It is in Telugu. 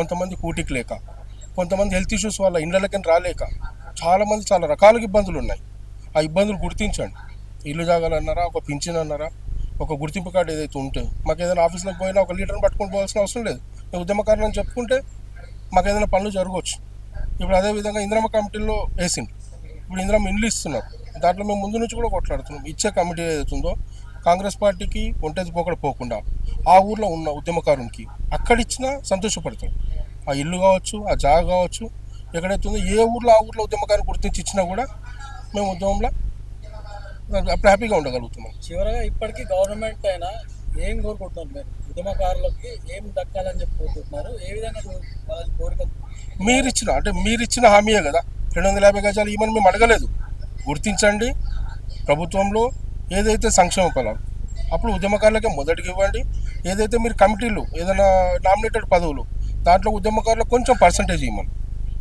కొంతమంది కూటికి లేక కొంతమంది హెల్త్ ఇష్యూస్ వల్ల ఇళ్ళకి రాలేక చాలామంది చాలా రకాలుగా ఇబ్బందులు ఉన్నాయి. ఆ ఇబ్బందులు గుర్తించండి. ఇల్లు జాగాలన్నారా ఒక పింఛన్ అన్నారా ఒక గుర్తింపు కార్డు ఏదైతే ఉంటే మాకు ఏదైనా ఆఫీస్లోకి పోయినా ఒక లీటర్ని పట్టుకొని పోవాల్సిన అవసరం లేదు. మేము ఉద్యమకారులు అని చెప్పుకుంటే మాకు ఏదైనా పనులు జరగవచ్చు. ఇప్పుడు అదే విధంగా ఇంద్రమ్మ కమిటీలో వేసిండు. ఇప్పుడు ఇంద్రమ్మ ఇండ్లు ఇస్తున్నారు. దాంట్లో మేము ముందు నుంచి కూడా కొట్లాడుతున్నాం. ఇచ్చే కమిటీ ఏదైతే ఉందో కాంగ్రెస్ పార్టీకి ఒంటేది పోకడ పోకుండా ఆ ఊర్లో ఉన్న ఉద్యమకారునికి అక్కడ ఇచ్చినా సంతోషపడతాం ఆ ఇల్లు కావచ్చు ఆ జాగా కావచ్చు ఎక్కడైతే ఉందో ఏ ఊర్లో ఆ ఊర్లో ఉద్యమకారుని గుర్తించి ఇచ్చినా కూడా మేము ఉద్యమంలో అప్పుడు హ్యాపీగా ఉండగలుగుతున్నాం చివరగా ఇప్పటికీ గవర్నమెంట్ అయినా ఏం కోరుకుంటున్నారు మీరు? ఉద్యమకారులకి ఏం దక్కాలని చెప్పి కోరుకుంటున్నారు? ఏ విధంగా కో- వాళ్ళ కోరికలు మీరు ఇచ్చిన అంటే మీరు ఇచ్చిన హామీయే కదా. రెండు వందల యాభై గజాలు ఇవ్వని మేము అడగలేదు. గుర్తించండి. ప్రభుత్వంలో ఏదైతే సంక్షేమ ఫలాలు అప్పుడు ఉద్యమకారులకే మొదటికి ఇవ్వండి. ఏదైతే మీరు కమిటీలు ఏదైనా నామినేటెడ్ పదవులు దాంట్లో ఉద్యమకారులకు కొంచెం పర్సంటేజ్ ఇవ్వమని.